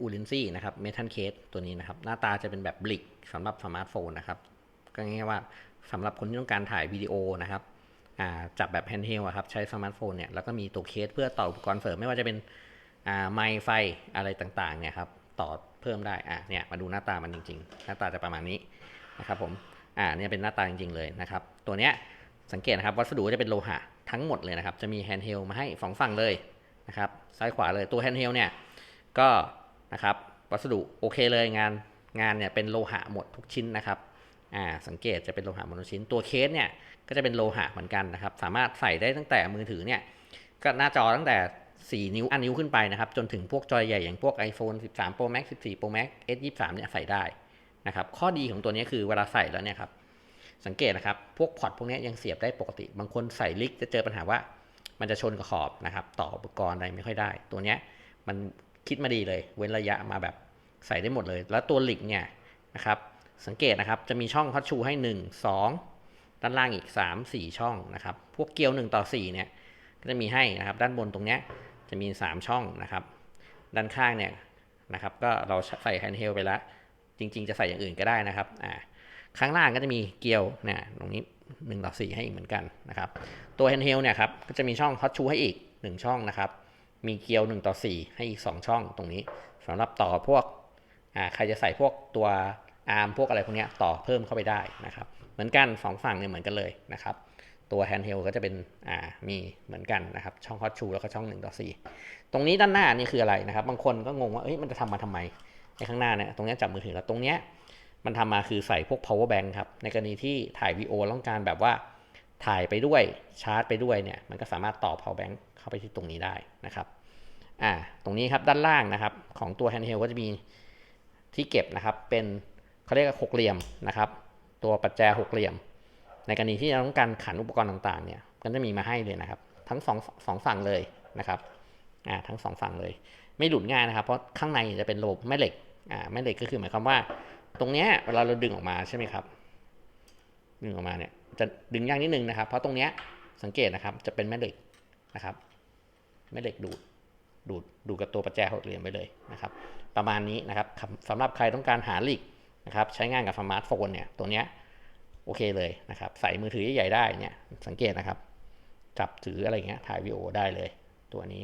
อูลินซี่นะครับเมทัลเคสตัวนี้นะครับ หน้าตาจะเป็นแบบบลิกสำหรับสมาร์ทโฟนนะครับ ก็ง่ายๆว่าสำหรับคนที่ต้องการถ่ายวิดีโอนะครับจับแบบแฮนด์เฮลครับใช้สมาร์ทโฟนเนี่ยแล้วก็มีตัวเคสเพื่อต่ออุปกรณ์เสริมไม่ว่าจะเป็นไมค์ไฟอะไรต่างๆเนี่ยครับต่อเพิ่มได้อะเนี่ยมาดูหน้าตามันจริง ๆ หน้าตาจะประมาณนี้นะครับผมอ่าเนี่ยเป็นหน้าตาจริง ๆ เลยนะครับ ตัวเนี้ยสังเกตนะครับวัสดุจะเป็นโลหะทั้งหมดเลยนะครับ จะมีแฮนด์เฮลมาให้สองฝั่งเลยนะครับซ้ายขวาเลยตัวแฮนด์เฮลเนี่ยก็ นะครับ วัสดุโอเคเลยงานงานเนี่ยเป็นโลหะหมดทุกชิ้นนะครับอ่าสังเกตจะเป็นโลหะหมโนชิ้น ตัวเคสเนี่ยก็จะเป็นโลหะเหมือนกันนะครับ สามารถใส่ได้ตั้งแต่มือถือเนี่ยก็หน้าจอตั้งแต่ 4 นิ้วอันนิ้วขึ้นไปนะครับ จนถึงพวกจอใหญ่อย่างพวก iPhone 13 Pro Max 14 Pro Max S23 เนี่ยใส่ได้นะครับ ข้อดีของตัวนี้คือเวลาใส่แล้วเนี่ยครับ สังเกตนะครับ พวกพอร์ตพวกนี้ยังเสียบได้ปกติ บางคนใส่ลิกจะเจอปัญหาว่า มันจะชนกับขอบนะครับ ต่ออุปกรณ์อะไรไม่ค่อยได้ ตัวนี้มัน คิดมาดีเลย เว้นระยะมาแบบใส่ได้หมดเลย แล้วตัวหลิกเนี่ยนะครับสังเกตนะครับจะมีช่องพัดชูให้ 1 2 ด้านล่างอีก 3 4 ช่องนะครับ พวกเกลียว 1 ต่อ 4 เนี่ยก็จะมีให้นะครับ ด้านบนตรงเนี้ยจะมี 3 ช่องนะครับ ด้านข้างเนี่ยนะครับ ก็เราใส่แฮนด์เฮลไปแล้ว จริง ๆ จะใส่อย่างอื่นก็ได้นะครับอ่าข้างล่างก็จะมีเกลียวเนี่ยตรงนี้ 1 ต่อ 4 ให้อีกเหมือนกันนะครับ ตัวแฮนด์เฮลเนี่ยครับก็จะมีช่องฮอตชูให้อีก 1 ช่องนะครับ มีเกลียว1ต่อ4 ให้อีก 2 ช่องตรงนี้สำหรับต่อพวกใครจะใส่พวกตัวอาร์มพวกอะไรพวกนี้ต่อเพิ่มเข้าไปได้นะครับ เหมือนกันสองฝั่งเนี่ยเหมือนกันเลยนะครับ ตัวแฮนด์เฮลก็จะเป็นมีเหมือนกันนะครับ ช่องฮอชูแล้วก็ช่อง1ต่อ4 ตรงนี้ด้านหน้านี่คืออะไรนะครับ บางคนก็งงว่าเอ้ยมันจะทำมาทำไมในข้างหน้าเนี่ยตรงนี้จับมือถือแล้วตรงเนี้ยมันทำมาคือใส่พวก power bank ครับในกรณีที่ถ่ายวีดีโอต้องการแบบว่า ถ่ายไปด้วยชาร์จไปด้วยเนี่ยมันก็สามารถต่อ power bank เข้าไปที่ตรงนี้ได้นะครับอ่าตรงนี้ครับด้านล่างนะครับของตัวแฮนด์เฮลก็จะมีที่เก็บนะครับเป็นเขาเรียกว่าหกเหลี่ยมนะครับ ตัวปัจแจหกเหลี่ยม ในกรณีที่เราต้องการขันอุปกรณ์ต่างๆเนี่ยก็จะมีมาให้เลยนะครับ ทั้งสองสองฝั่งเลยนะครับอ่าทั้งสองฝั่งเลย ไม่หลุดง่ายนะครับ เพราะข้างในจะเป็นโลบแม่เหล็กอ่าแม่เหล็กก็คือหมายความว่า ตรงเนี้ยเวลาเราดึงออกมาใช่ไหมครับดึงออกมาเนี่ย จะดึงยากนิดนึงนะครับ เพราะตรงเนี้ยสังเกตนะครับจะเป็นแม่เหล็กนะครับ แม่เหล็กดูดดูดดูดกับตัวปัจแจหกเหลี่ยมไปเลยนะครับ ประมาณนี้นะครับสำหรับใครต้องการหาหลิกนะครับ ใช้งานกับสมาร์ทโฟนเนี่ยตัวเนี้ยโอเคเลยนะครับ ใส่มือถือใหญ่ๆได้เนี่ยสังเกตนะครับ จับถืออะไรเงี้ยถ่ายวีดีโอได้เลยตัวนี้